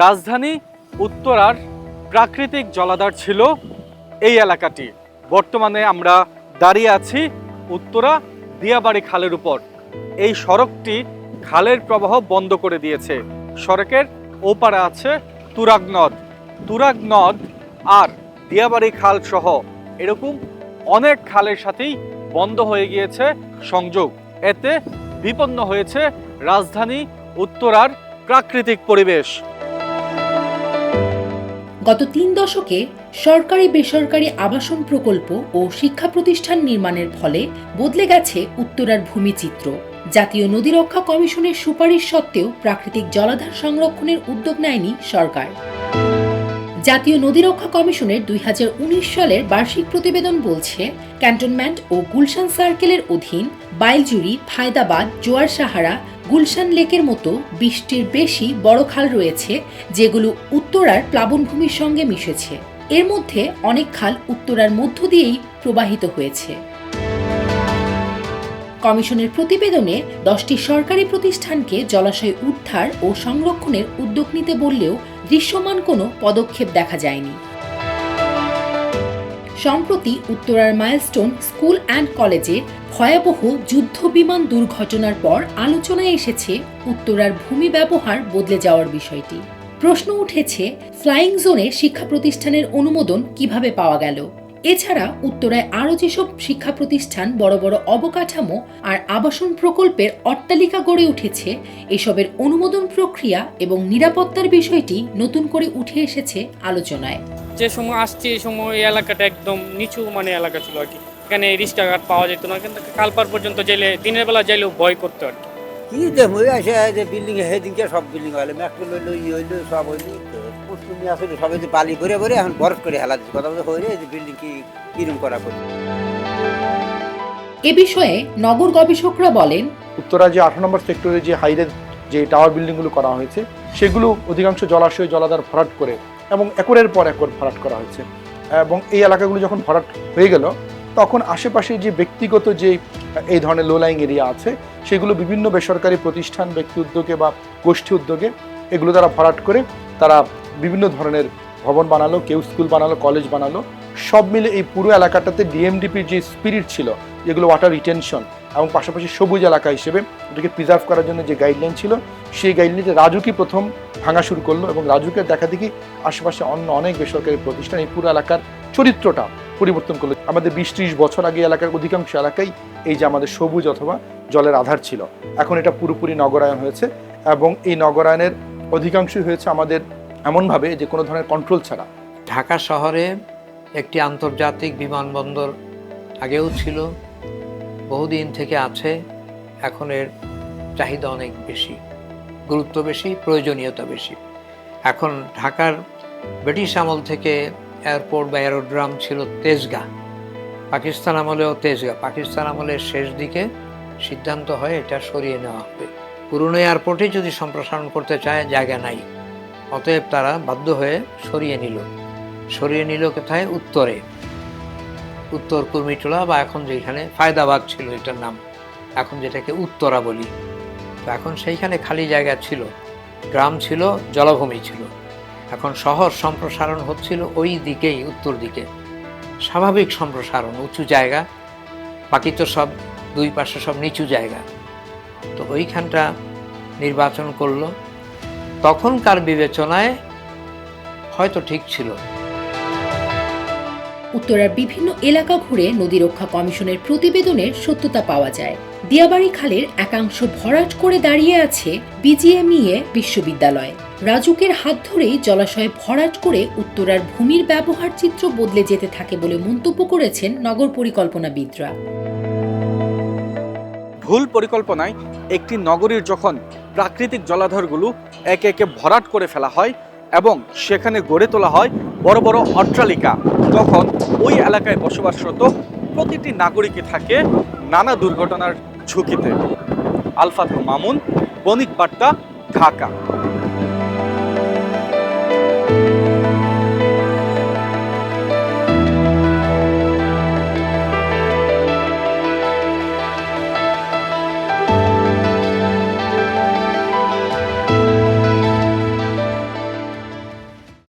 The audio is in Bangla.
রাজধানী উত্তরার প্রাকৃতিক জলাধার ছিল এই এলাকাটি। বর্তমানে আমরা দাঁড়িয়ে আছি উত্তরা দিয়াবাড়ি খালের উপর। এই সড়কটি খালের প্রবাহ বন্ধ করে দিয়েছে। সড়কের ওপারে আছে তুরাগ নদ। তুরাগ নদ আর দিয়াবাড়ি খাল সহ এরকম অনেক খালের সাথেই বন্ধ হয়ে গিয়েছে সংযোগ। এতে বিপন্ন হয়েছে রাজধানী উত্তরার প্রাকৃতিক পরিবেশ। গত তিন দশকে সরকারি বেসরকারি আবাসন প্রকল্প ও শিক্ষা প্রতিষ্ঠান নির্মাণের ফলে বদলে গেছে উত্তরার ভূমিচিত্র। জাতীয় নদী রক্ষা কমিশনের সুপারিশ সত্ত্বেও প্রাকৃতিক জলাধার সংরক্ষণের উদ্যোগ নেয়নি সরকার। জাতীয় নদী রক্ষা কমিশনের দুই হাজার উনিশ সালের বার্ষিক প্রতিবেদন বলছে, ক্যান্টনমেন্ট ও গুলশান সার্কেলের অধীন বাইলজুরি ফায়দাবাদ জোয়ার সাহারা গুলশান লেকের মতো বিশটির বেশি বড় খাল রয়েছে, যেগুলো উত্তরার প্লাবনভূমির সঙ্গে মিশেছে। এর মধ্যে অনেক খাল উত্তরার মধ্য দিয়েই প্রবাহিত হয়েছে। কমিশনের প্রতিবেদনে দশটি সরকারি প্রতিষ্ঠানকে জলাশয় উদ্ধার ও সংরক্ষণের উদ্যোগ নিতে বললেও দৃশ্যমান কোনো পদক্ষেপ দেখা যায়নি। সম্প্রতি উত্তরার মাইলস্টোন স্কুল অ্যান্ড কলেজে ভয়াবহ যুদ্ধ বিমান দুর্ঘটনার পর আলোচনায় এসেছে উত্তরার ভূমি ব্যবহার বদলে যাওয়ার বিষয়টি। প্রশ্ন উঠেছে, ফ্লাইং জোনে শিক্ষা প্রতিষ্ঠানের অনুমোদন কীভাবে পাওয়া গেল? এছাড়া উত্তরায় আরও যেসব শিক্ষা প্রতিষ্ঠান বড় বড় অবকাঠামো আর আবাসন প্রকল্পের অট্টালিকা গড়ে উঠেছে, এসবের অনুমোদন প্রক্রিয়া এবং নিরাপত্তার বিষয়টি নতুন করে উঠে এসেছে আলোচনায়। যে সময় আসছি এই সময় এই এলাকাটা একদম নিচু মানে এলাকা ছিল আর কি। এখানে রিস্টাঘাট পাওয়া যেত না কিন্তু কালপার পর্যন্ত জেলে দিনের বেলা জেলেও ভয় করতো আর কি। কি দেখব আসে যে বিল্ডিং সেদিনকে সব বিল্ডিং হইল ম্যাক্সুল হইল ই হইল সব হইল। পশ্চিমী আসলে সবাই যে বালি ভরে ভরে এখন বরফ করে হেলা দিচ্ছে। কথা বলতে হইলে যে বিল্ডিং কি কিরম করা করি এ বিষয়ে নগর গবেষকরা বলেন উত্তরা যে আঠারো নম্বর সেক্টরে যে হাইরে যে টাওয়ার বিল্ডিংগুলো করা হয়েছে সেগুলো অধিকাংশ জলাশয় জলাধার ভরাট করে এবং একরের পর একর ভরাট করা হয়েছে। এবং এই এলাকাগুলো যখন ভরাট হয়ে গেল, তখন আশেপাশে যে ব্যক্তিগত যে, এই ধরনের লো লাইং এরিয়া আছে, সেগুলো বিভিন্ন বেসরকারি প্রতিষ্ঠান, ব্যক্তি উদ্যোগে বা গোষ্ঠী উদ্যোগে এগুলো তারা ভরাট করে, তারা বিভিন্ন ধরনের ভবন বানালো, কেউ স্কুল বানালো, কলেজ বানালো, সব মিলে এই পুরো এলাকাটাতে ডিএমডিপির যে স্পিরিট ছিল যেগুলো ওয়াটার রিটেনশন এবং পাশাপাশি সবুজ এলাকা হিসেবে ওটাকে প্রিজার্ভ করার জন্য যে গাইডলাইন ছিল, সেই গাইডলাইনটা রাজুকি প্রথম ভাঙা শুরু করল এবং রাজুকে দেখা দেখি আশেপাশে অন্য অনেক বেসরকারি প্রতিষ্ঠান এই পুরো এলাকার চরিত্রটা পরিবর্তন করল। আমাদের বিশ ত্রিশ বছর আগে এলাকার অধিকাংশ এলাকাই এই যে আমাদের সবুজ অথবা জলের আধার ছিল। এখন এটা পুরোপুরি নগরায়ন হয়েছে এবং এই নগরায়নের অধিকাংশই হয়েছে আমাদের এমনভাবে যে কোনো ধরনের কন্ট্রোল ছাড়া। ঢাকা শহরে একটি আন্তর্জাতিক বিমানবন্দর আগেও ছিল বহুদিন থেকে আছে, এখন এর চাহিদা অনেক বেশি, গুরুত্ব বেশি, প্রয়োজনীয়তা বেশি। এখন ঢাকার ব্রিটিশ আমল থেকে এয়ারপোর্ট বা এরোড্রাম ছিল তেজগাঁ, পাকিস্তান আমলেও তেজগাঁ। পাকিস্তান আমলের শেষ দিকে সিদ্ধান্ত হয় এটা সরিয়ে নেওয়া হবে। পুরনো এয়ারপোর্টে যদি সম্প্রসারণ করতে চায়, জায়গা নাই। অতএব তারা বাধ্য হয়ে সরিয়ে নিল। সরিয়ে নিল কোথায়? উত্তরে। উত্তর কুর্মিটোলা বা এখন যেখানে ফায়দাবাদ ছিল এটার নাম। এখন যেটাকে উত্তরা বলি। তো এখন সেইখানে খালি জায়গা ছিল। গ্রাম ছিল, জলভূমি ছিল। এখন শহর সম্প্রসারণ হচ্ছিল ওই দিকেই, উত্তর দিকে। স্বাভাবিক সম্প্রসারণ, উঁচু জায়গা। বাকি তো সব দুই পাশে সব নিচু জায়গা। তো ওইখানটা নির্বাচন করল। তখনকার বিবেচনায় হয়তো ঠিক ছিল। উত্তরার বিভিন্ন এলাকা ঘুরে নদী রক্ষা কমিশনের প্রতিবেদনের সত্যতা পাওয়া যায়। দিয়াবাড়ি খালের একাংশ ভরাট করে দাঁড়িয়ে আছে বিজিএমইএ বিশ্ববিদ্যালয়। রাজুকের হাত ধরেই জলাশয়ে ভরাট করে উত্তরার ভূমির ব্যবহার চিত্র বদলে যেতে থাকে বলে মন্তব্য করেছেন নগর পরিকল্পনাবিদরা। ভুল পরিকল্পনায় একটি নগরীর যখন প্রাকৃতিক জলাধারগুলো একে একে ভরাট করে ফেলা হয় এবং সেখানে গড়ে তোলা হয় বড় বড় অট্টালিকা তখন ওই এলাকায় বসবাসরত প্রতিটি নাগরিকই থাকে নানা দুর্ঘটনার ঝুঁকিতে। আলফাত মামুন, বণিক বার্তা, ঢাকা।